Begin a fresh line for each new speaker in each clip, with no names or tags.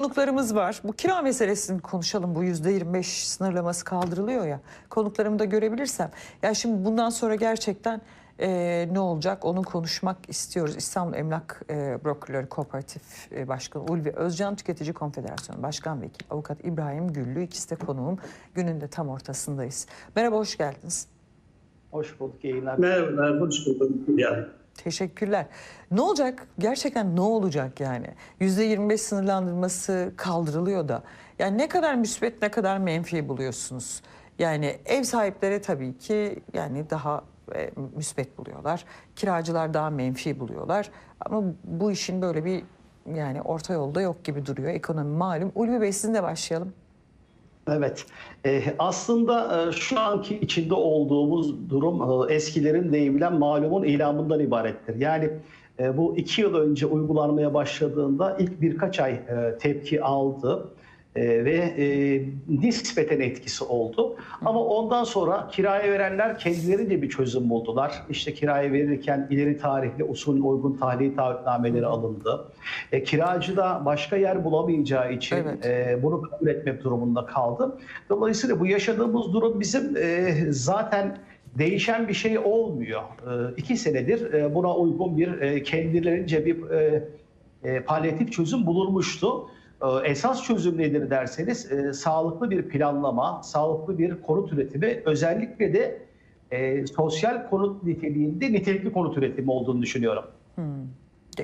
Konuklarımız var. Bu kira meselesini konuşalım. Bu yüzde 25 sınırlaması kaldırılıyor ya. Konuklarımı da görebilirsem. Ya şimdi bundan sonra gerçekten e, ne olacak onu konuşmak istiyoruz. İstanbul Emlak e, Brokerları Kooperatif e, Başkanı Ulvi Özcan Tüketici Konfederasyonu Başkan Vekili Avukat İbrahim Güllü. İkisi de konuğum. Günün de tam ortasındayız. Merhaba, hoş geldiniz.
Hoş bulduk yayınlar.
Merhabalar, hoş bulduk. Yani,
Teşekkürler. Ne olacak? Gerçekten ne olacak yani? Yüzde 25 sınırlandırması kaldırılıyor da. Yani ne kadar müsbet ne kadar menfi buluyorsunuz? Yani ev sahipleri tabii ki yani daha e, müsbet buluyorlar. Kiracılar daha menfi buluyorlar. Ama bu işin böyle bir yani orta yolda yok gibi duruyor. Ekonomi malum. Ulvi Bey sizinle başlayalım.
Evet. Ee, aslında e, şu anki içinde olduğumuz durum e, eskilerin deyimiyle malumun ilamından ibarettir. Yani e, bu iki yıl önce uygulanmaya başladığında ilk birkaç ay e, tepki aldı. E, ve e, nispeten etkisi oldu. Ama ondan sonra kiraya verenler kendilerince bir çözüm buldular. İşte kiraya verirken ileri tarihli usulün uygun tahliye taahhütnameleri alındı. E, kiracı da başka yer bulamayacağı için
Evet.
e, bunu kabul etmek durumunda kaldı. Dolayısıyla bu yaşadığımız durum bizim e, zaten değişen bir şey olmuyor. E, iki senedir e, buna uygun bir e, kendilerince bir e, e, palyatif çözüm bulunmuştu. E, Esas çözüm nedir derseniz e, sağlıklı bir planlama, sağlıklı bir konut üretimi, özellikle de e, sosyal konut niteliğinde nitelikli konut üretimi olduğunu düşünüyorum.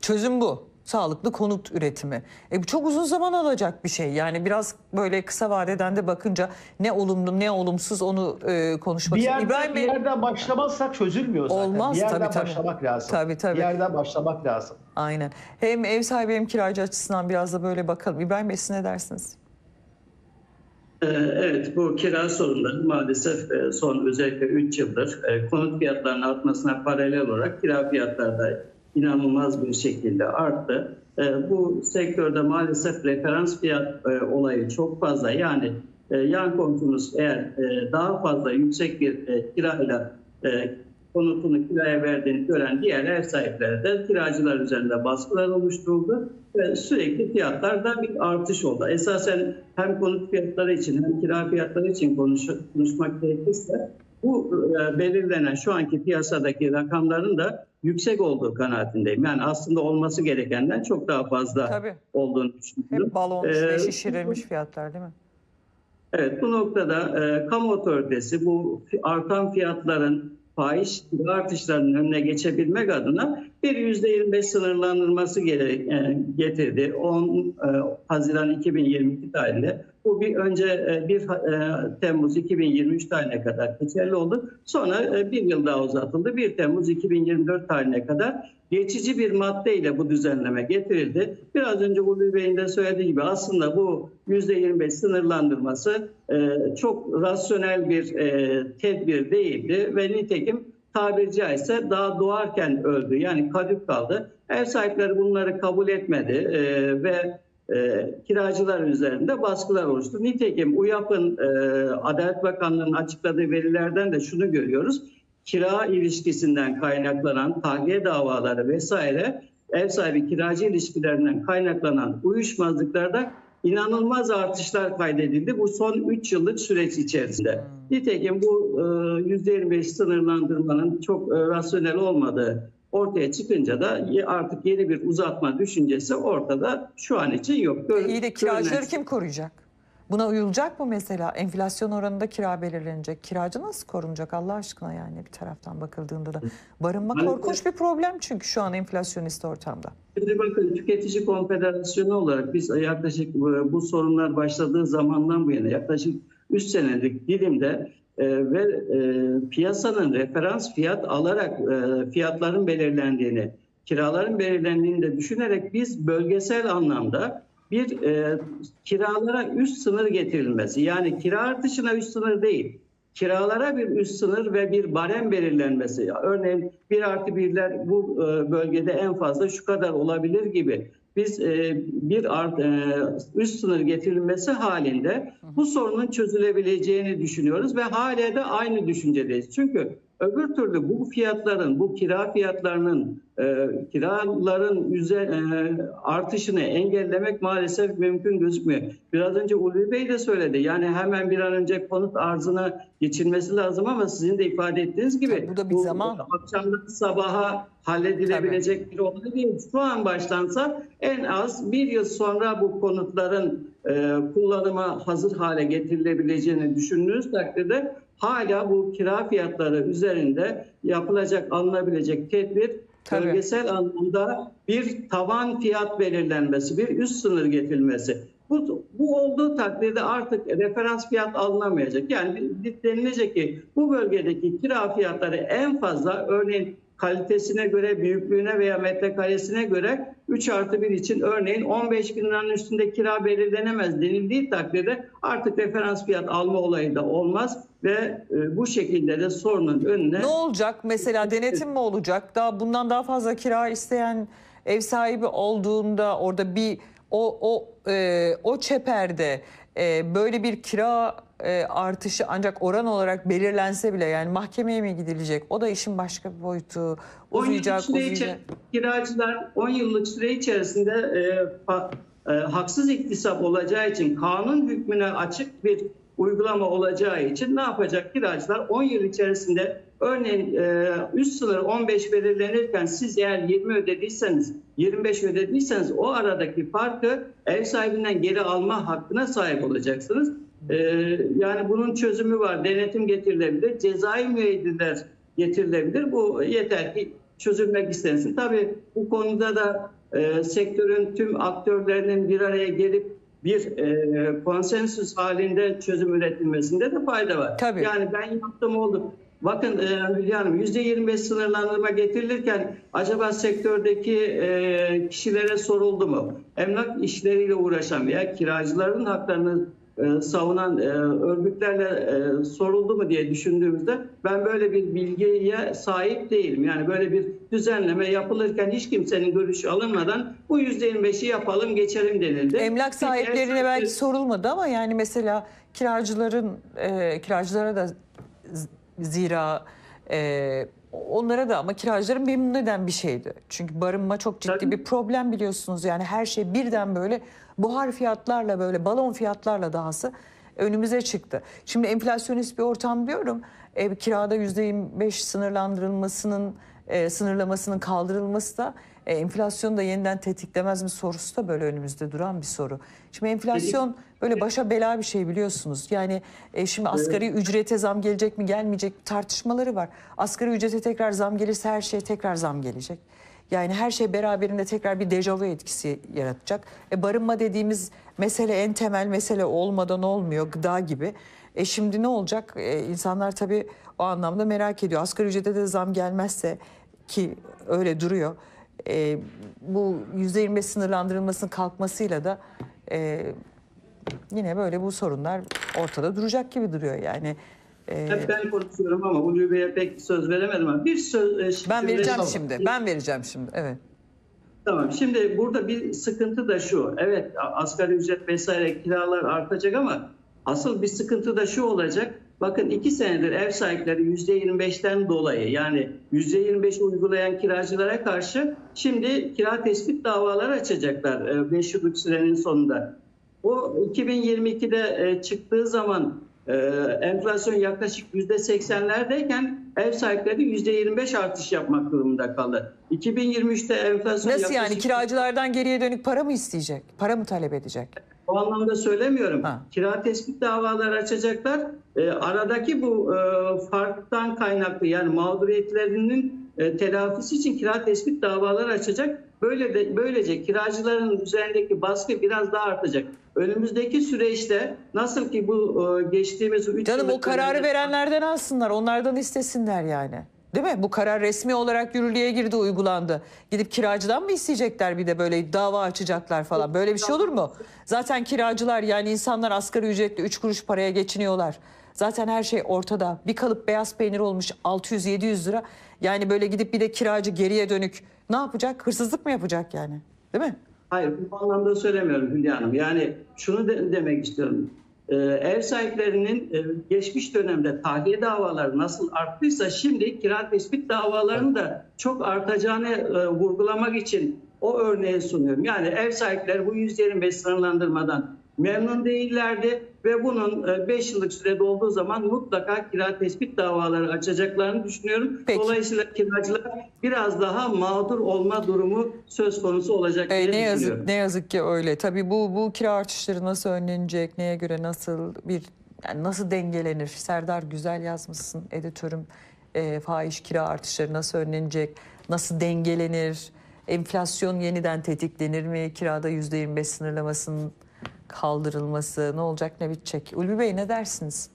Çözüm bu. Sağlıklı konut üretimi. E bu çok uzun zaman alacak bir şey. Yani biraz böyle kısa vadeden de bakınca ne olumlu ne olumsuz onu e, konuşmak
Bir yerden,
İbrahim
bir
Bey
yerden başlamazsak çözülmüyor zaten.
Olmaz,
bir yerden
tabii, tabii.
başlamak lazım.
Tabii, tabii.
Bir yerden başlamak lazım.
Aynen. Hem ev sahibi hem kiracı açısından biraz da böyle bakalım. İbrahim Bey siz ne dersiniz?
e, evet, bu kira sorunları maalesef e, son özellikle 3 yıldır e, konut fiyatlarının artmasına paralel olarak kira fiyatları da inanılmaz bir şekilde arttı. E, Bu sektörde maalesef referans fiyat olayı çok fazla. Yani yan komşunuz eğer daha fazla yüksek bir kirayla konutunu kiraya verdiğini gören diğer ev sahipleri de kiracılar üzerinde baskılar oluşturuldu ve sürekli fiyatlarda bir artış oldu. Esasen hem konut fiyatları için hem kira fiyatları için konuş, konuşmak gerekirse bu e, belirlenen şu anki piyasadaki rakamların da yüksek olduğu kanaatindeyim. Yani aslında olması gerekenden çok daha fazla
Tabii.
olduğunu düşünüyorum.
Hep balon
Ee,
içine şişirilmiş fiyatlar değil mi?
Evet bu noktada e, kamu otoritesi bu artan fiyatların faiz artışlarının önüne geçebilmek adına bir yüzde 25 sınırlandırması gere, e, getirdi. 10 e, Haziran 2022 tarihinde. Bu bir önce e, 1 e, Temmuz 2023 tarihine kadar geçerli oldu. Sonra e, bir yıl daha uzatıldı. 1 Temmuz 2024 tarihine kadar geçici bir maddeyle bu düzenleme getirildi. Biraz önce Ulvi Bey'in de söylediği gibi aslında bu %25 sınırlandırması e, çok rasyonel bir e, tedbir değildi ve nitekim tabiri caizse daha doğarken öldü. Yani kadük kaldı. Ev sahipleri bunları kabul etmedi e, ve e, kiracılar üzerinde baskılar oluştu. Nitekim UYAP'ın e, Adalet Bakanlığı'nın açıkladığı verilerden de şunu görüyoruz. Kira ilişkisinden kaynaklanan tahliye davaları vesaire ev sahibi kiracı ilişkilerinden kaynaklanan uyuşmazlıklarda inanılmaz artışlar kaydedildi bu son 3 yıllık süreç içerisinde. Nitekim bu e, %25 sınırlandırmanın çok e, rasyonel olmadığı ortaya çıkınca da artık yeni bir uzatma düşüncesi ortada şu an için yok. Gör-
İyi de kiracıları
görünen-
kim koruyacak? Buna uyulacak mı mesela? Enflasyon oranında kira belirlenecek. Kiracı nasıl korunacak Allah aşkına yani bir taraftan bakıldığında da. Barınma korkunç bir problem çünkü şu an enflasyonist ortamda.
Şimdi bakın Tüketici Konfederasyonu olarak biz yaklaşık bu, bu sorunlar başladığı zamandan bu yana yaklaşık 3 senelik dilimde e, ve e, piyasanın referans fiyat alarak e, fiyatların belirlendiğini, kiraların belirlendiğini de düşünerek biz bölgesel anlamda bir e, kiralara üst sınır getirilmesi yani kira artışına üst sınır değil kiralara bir üst sınır ve bir barem belirlenmesi. Örneğin bir artı birler bu e, bölgede en fazla şu kadar olabilir gibi. Biz e, bir art, e, üst sınır getirilmesi halinde bu sorunun çözülebileceğini düşünüyoruz ve hala da aynı düşüncedeyiz. Çünkü Öbür türlü bu fiyatların, bu kira fiyatlarının, e, kiraların üzer, e, artışını engellemek maalesef mümkün gözükmüyor. Biraz önce Ulvi Bey de söyledi. Yani hemen bir an önce konut arzına geçilmesi lazım ama sizin de ifade ettiğiniz gibi
Tabii bu da bir zaman.
akşamdan sabaha halledilebilecek bir olay değil. Şu an başlansa en az bir yıl sonra bu konutların e, kullanıma hazır hale getirilebileceğini düşündüğünüz takdirde hala bu kira fiyatları üzerinde yapılacak, alınabilecek tedbir
Tabii.
bölgesel anlamda bir tavan fiyat belirlenmesi, bir üst sınır getirilmesi. Bu, bu olduğu takdirde artık referans fiyat alınamayacak. Yani denilecek ki bu bölgedeki kira fiyatları en fazla örneğin kalitesine göre, büyüklüğüne veya metrekaresine göre 3 artı 1 için örneğin 15 bin liranın üstünde kira belirlenemez denildiği takdirde artık referans fiyat alma olayı da olmaz ve e, bu şekilde de sorunun önüne
Ne olacak mesela denetim mi olacak? Daha bundan daha fazla kira isteyen ev sahibi olduğunda orada bir o o e, o çeperde e, böyle bir kira e, artışı ancak oran olarak belirlense bile yani mahkemeye mi gidilecek? O da işin başka bir boyutu.
10 yıllık süre içi- kiracılar 10 yıllık süre içerisinde e, fa- e, haksız iktisap olacağı için kanun hükmüne açık bir uygulama olacağı için ne yapacak kiracılar 10 yıl içerisinde örneğin e, üst sınır 15 belirlenirken siz eğer 20 ödediyseniz 25 ödediyseniz o aradaki farkı ev sahibinden geri alma hakkına sahip olacaksınız. E, yani bunun çözümü var. Denetim getirilebilir. Cezai müeyyideler getirilebilir. Bu yeter ki çözülmek istensin. Tabii bu konuda da e, sektörün tüm aktörlerinin bir araya gelip bir e, konsensüs halinde çözüm üretilmesinde de fayda var.
Tabii.
Yani ben yaptım oldu. Bakın e, Hülya Hanım %25 sınırlandırma getirilirken acaba sektördeki e, kişilere soruldu mu? Emlak işleriyle uğraşan veya kiracıların haklarını savunan e, örgütlerle e, soruldu mu diye düşündüğümüzde ben böyle bir bilgiye sahip değilim. Yani böyle bir düzenleme yapılırken hiç kimsenin görüşü alınmadan bu %25'i yapalım geçelim denildi.
Emlak
Peki,
sahiplerine
ev
belki sorulmadı ama yani mesela kiracıların e, kiracılara da zira e, onlara da ama kiracıların memnun eden bir şeydi. Çünkü barınma çok ciddi
Tabii.
bir problem biliyorsunuz. Yani her şey birden böyle buhar fiyatlarla böyle balon fiyatlarla dahası önümüze çıktı. Şimdi enflasyonist bir ortam diyorum. Ev kirada %25 sınırlandırılmasının e, sınırlamasının kaldırılması da e, enflasyonu da yeniden tetiklemez mi sorusu da böyle önümüzde duran bir soru. Şimdi enflasyon böyle başa bela bir şey biliyorsunuz. Yani e, şimdi asgari ücrete zam gelecek mi gelmeyecek mi tartışmaları var. Asgari ücrete tekrar zam gelirse her şeye tekrar zam gelecek. Yani her şey beraberinde tekrar bir dejavu etkisi yaratacak. E, barınma dediğimiz mesele en temel mesele olmadan olmuyor gıda gibi. E şimdi ne olacak? E, insanlar tabii o anlamda merak ediyor. Asgari ücrete de zam gelmezse ki öyle duruyor. E, bu %25 sınırlandırılmasının kalkmasıyla da e, yine böyle bu sorunlar ortada duracak gibi duruyor yani. E,
Hep ben konuşuyorum ama Ulvi Bey'e pek söz veremedim ama bir söz... e,
ben vereceğim şimdi. Ben vereceğim şimdi. Evet.
Tamam. Şimdi burada bir sıkıntı da şu. Evet asgari ücret vesaire kiralar artacak ama asıl bir sıkıntı da şu olacak. Bakın iki senedir ev sahipleri %25'ten dolayı yani %25 uygulayan kiracılara karşı şimdi kira tespit davaları açacaklar 5 yıllık sürenin sonunda. O 2022'de e, çıktığı zaman e, enflasyon yaklaşık %80'lerdeyken ev sahipleri %25 artış yapmak durumunda kaldı. 2023'te enflasyon
Nasıl yani
yaklaşık-
kiracılardan geriye dönük para mı isteyecek? Para mı talep edecek?
O anlamda söylemiyorum.
Ha.
Kira tespit davaları açacaklar. E, aradaki bu e, farktan kaynaklı yani mağduriyetlerinin e, telafisi için kira tespit davaları açacak. Böyle de böylece kiracıların üzerindeki baskı biraz daha artacak. Önümüzdeki süreçte nasıl ki bu e, geçtiğimiz üç
Canım o kararı verenlerden alsınlar, onlardan istesinler yani. Değil mi? Bu karar resmi olarak yürürlüğe girdi, uygulandı. Gidip kiracıdan mı isteyecekler bir de böyle dava açacaklar falan? Böyle bir şey olur mu? Zaten kiracılar yani insanlar asgari ücretle 3 kuruş paraya geçiniyorlar. Zaten her şey ortada. Bir kalıp beyaz peynir olmuş 600-700 lira. Yani böyle gidip bir de kiracı geriye dönük ne yapacak? Hırsızlık mı yapacak yani? Değil mi?
Hayır bu anlamda söylemiyorum Hülya Hanım. Yani şunu de- demek istiyorum. e, ev sahiplerinin e, geçmiş dönemde tahliye davaları nasıl arttıysa şimdi kira tespit davalarının da çok artacağını e, vurgulamak için o örneği sunuyorum. Yani ev sahipleri bu 125 sınırlandırmadan memnun değillerdi ve bunun 5 yıllık sürede olduğu zaman mutlaka kira tespit davaları açacaklarını düşünüyorum.
Peki.
Dolayısıyla kiracılar biraz daha mağdur olma durumu söz konusu olacak diye
E, ne yazık ne yazık ki öyle. Tabii bu bu kira artışları nasıl önlenecek? Neye göre nasıl bir yani nasıl dengelenir? Serdar güzel yazmışsın editörüm. E, fahiş kira artışları nasıl önlenecek? Nasıl dengelenir? Enflasyon yeniden tetiklenir mi? Kirada %25 sınırlamasının kaldırılması ne olacak ne bitecek? Ulvi Bey ne dersiniz?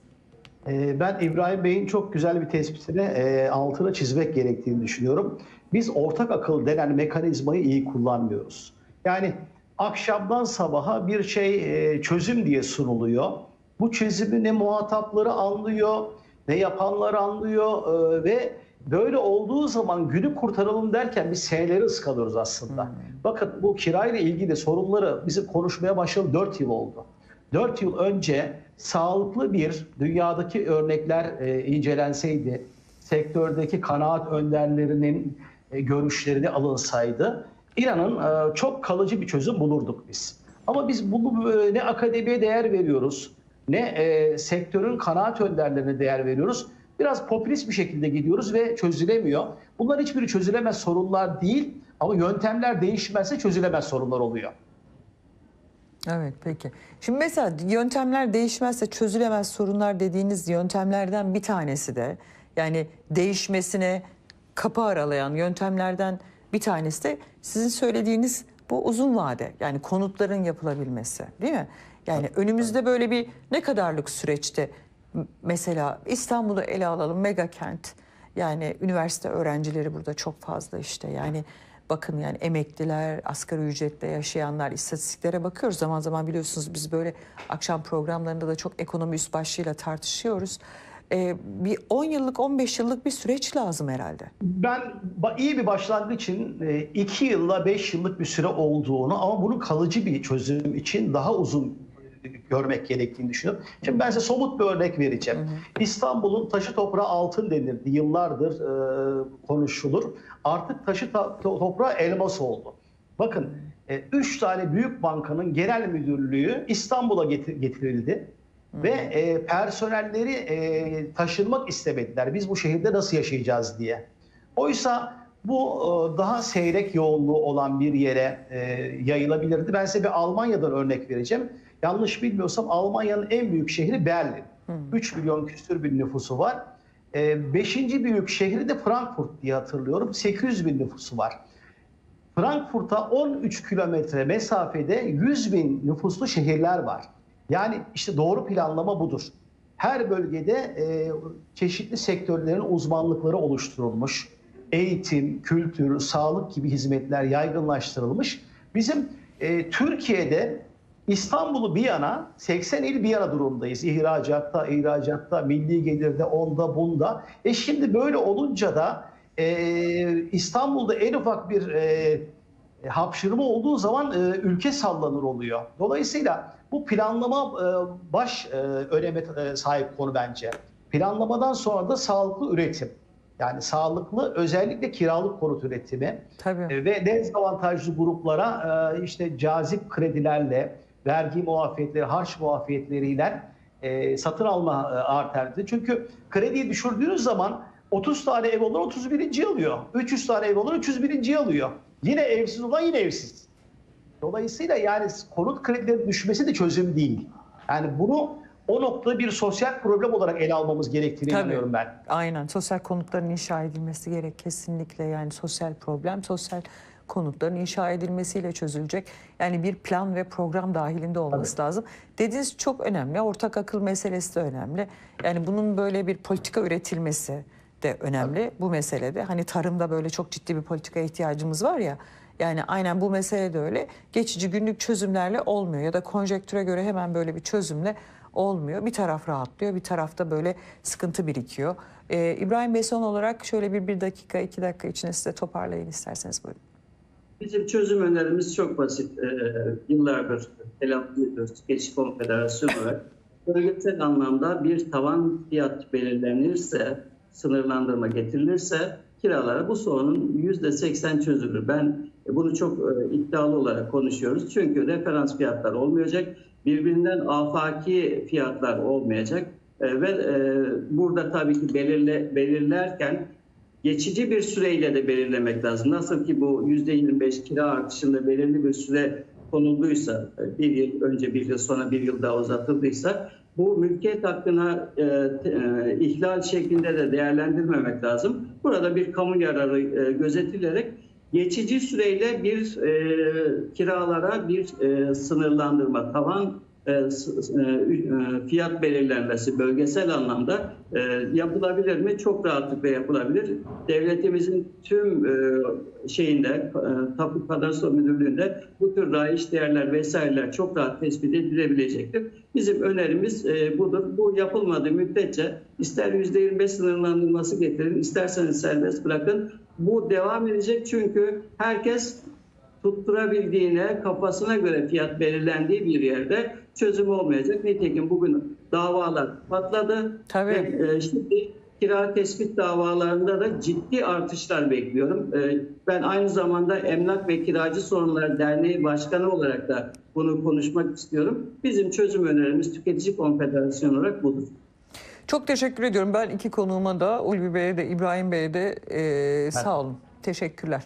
Ee, Ben İbrahim Bey'in çok güzel bir tespitine e, altına çizmek gerektiğini düşünüyorum. Biz ortak akıl denen mekanizmayı iyi kullanmıyoruz. Yani akşamdan sabaha bir şey e, çözüm diye sunuluyor. Bu çözümü ne muhatapları anlıyor, ne yapanlar anlıyor e, ve böyle olduğu zaman günü kurtaralım derken biz seneleri ıskalıyoruz aslında. Bakın bu kirayla ilgili sorunları bizim konuşmaya başlayalı 4 yıl oldu. 4 yıl önce sağlıklı bir dünyadaki örnekler e, incelenseydi, sektördeki kanaat önderlerinin e, görüşlerini alınsaydı, inanın e, çok kalıcı bir çözüm bulurduk biz. Ama biz bunu e, ne akademiye değer veriyoruz, ne e, sektörün kanaat önderlerine değer veriyoruz. Biraz popülist bir şekilde gidiyoruz ve çözülemiyor. Bunlar hiçbiri çözülemez sorunlar değil ama yöntemler değişmezse çözülemez sorunlar oluyor.
Evet peki. Şimdi mesela yöntemler değişmezse çözülemez sorunlar dediğiniz yöntemlerden bir tanesi de yani değişmesine kapı aralayan yöntemlerden bir tanesi de sizin söylediğiniz bu uzun vade yani konutların yapılabilmesi değil mi? Yani önümüzde böyle bir ne kadarlık süreçte mesela İstanbul'u ele alalım mega kent yani üniversite öğrencileri burada çok fazla işte yani bakın yani emekliler, asgari ücretle yaşayanlar istatistiklere bakıyoruz. Zaman zaman biliyorsunuz biz böyle akşam programlarında da çok ekonomi üst başlığıyla tartışıyoruz. Ee, bir 10 yıllık 15 yıllık bir süreç lazım herhalde.
Ben iyi bir başlangıç için 2 yılla 5 yıllık bir süre olduğunu ama bunun kalıcı bir çözüm için daha uzun e, görmek gerektiğini düşünüyorum. Şimdi ben size somut bir örnek vereceğim. İstanbul'un taşı toprağı altın denirdi. Yıllardır e, konuşulur. Artık taşı ta- to- toprağı elmas oldu. Bakın 3 tane büyük bankanın genel müdürlüğü İstanbul'a getir- getirildi. Ve e, personelleri e, taşınmak istemediler. Biz bu şehirde nasıl yaşayacağız diye. Oysa bu e, daha seyrek yoğunluğu olan bir yere e, yayılabilirdi. Ben size bir Almanya'dan örnek vereceğim. Yanlış bilmiyorsam Almanya'nın en büyük şehri Berlin. 3 milyon küsür bir nüfusu var. E, beşinci büyük şehri de Frankfurt diye hatırlıyorum. 800 bin nüfusu var. Frankfurt'a 13 kilometre mesafede 100 bin nüfuslu şehirler var. Yani işte doğru planlama budur. Her bölgede e, çeşitli sektörlerin uzmanlıkları oluşturulmuş. Eğitim, kültür, sağlık gibi hizmetler yaygınlaştırılmış. Bizim e, Türkiye'de İstanbul'u bir yana 80 il bir yana durumdayız. İhracatta, ihracatta, milli gelirde, onda bunda. E şimdi böyle olunca da e, İstanbul'da en ufak bir e, hapşırma olduğu zaman e, ülke sallanır oluyor. Dolayısıyla bu planlama e, baş e, öneme e, sahip konu bence. Planlamadan sonra da sağlıklı üretim. Yani sağlıklı özellikle kiralık konut üretimi
Tabii.
e, ve dezavantajlı gruplara e, işte cazip kredilerle, vergi muafiyetleri, harç muafiyetleriyle e, satın alma e, alternatif. Çünkü krediyi düşürdüğünüz zaman 30 tane ev olan 31. alıyor. 300 tane ev olan 301. alıyor. Yine evsiz olan yine evsiz. Dolayısıyla yani konut kredilerinin düşmesi de çözüm değil. Yani bunu o noktada bir sosyal problem olarak ele almamız gerektiğini
Tabii.
inanıyorum ben.
Aynen sosyal konutların inşa edilmesi gerek kesinlikle yani sosyal problem sosyal konutların inşa edilmesiyle çözülecek. Yani bir plan ve program dahilinde olması lazım. Dediğiniz çok önemli. Ortak akıl meselesi de önemli. Yani bunun böyle bir politika üretilmesi de önemli bu meselede. Hani tarımda böyle çok ciddi bir politika ihtiyacımız var ya. Yani aynen bu mesele de öyle. Geçici günlük çözümlerle olmuyor ya da konjektüre göre hemen böyle bir çözümle olmuyor. Bir taraf rahatlıyor, bir tarafta böyle sıkıntı birikiyor. Ee, İbrahim Bey son olarak şöyle bir, bir dakika, iki dakika içinde size toparlayın isterseniz buyurun.
Bizim çözüm önerimiz çok basit. Ee, yıllardır telaffuz ediyoruz Geçiş Konfederasyonu olarak. bölgesel anlamda bir tavan fiyat belirlenirse, sınırlandırma getirilirse kiralara bu sorunun %80 çözülür. Ben bunu çok e, iddialı olarak konuşuyoruz. Çünkü referans fiyatlar olmayacak, birbirinden afaki fiyatlar olmayacak E, ve e, burada tabii ki belirle, belirlerken geçici bir süreyle de belirlemek lazım. Nasıl ki bu %25 kira artışında belirli bir süre konulduysa, e, bir yıl önce bir yıl sonra bir yıl daha uzatıldıysa bu mülkiyet hakkına e, e, ihlal şeklinde de değerlendirmemek lazım. Burada bir kamu yararı e, gözetilerek geçici süreyle bir e, kiralara bir e, sınırlandırma, tavan fiyat belirlenmesi bölgesel anlamda e, yapılabilir mi? Çok rahatlıkla yapılabilir. Devletimizin tüm e, şeyinde, e, Tapu Kadastro Müdürlüğü'nde bu tür rayiç değerler vesaireler çok rahat tespit edilebilecektir. Bizim önerimiz e, budur. Bu yapılmadığı müddetçe ister %25 sınırlandırması getirin, isterseniz serbest bırakın. Bu devam edecek çünkü herkes tutturabildiğine, kafasına göre fiyat belirlendiği bir yerde çözüm olmayacak. Nitekim bugün davalar patladı.
Tabii.
Ve, e, şimdi kira tespit davalarında da ciddi artışlar bekliyorum. E, ben aynı zamanda Emlak ve Kiracı Sorunları Derneği Başkanı olarak da bunu konuşmak istiyorum. Bizim çözüm önerimiz Tüketici Konfederasyonu olarak budur.
Çok teşekkür ediyorum. Ben iki konuğuma da Ulvi Bey'e de İbrahim Bey'e de e, sağ olun. Teşekkürler.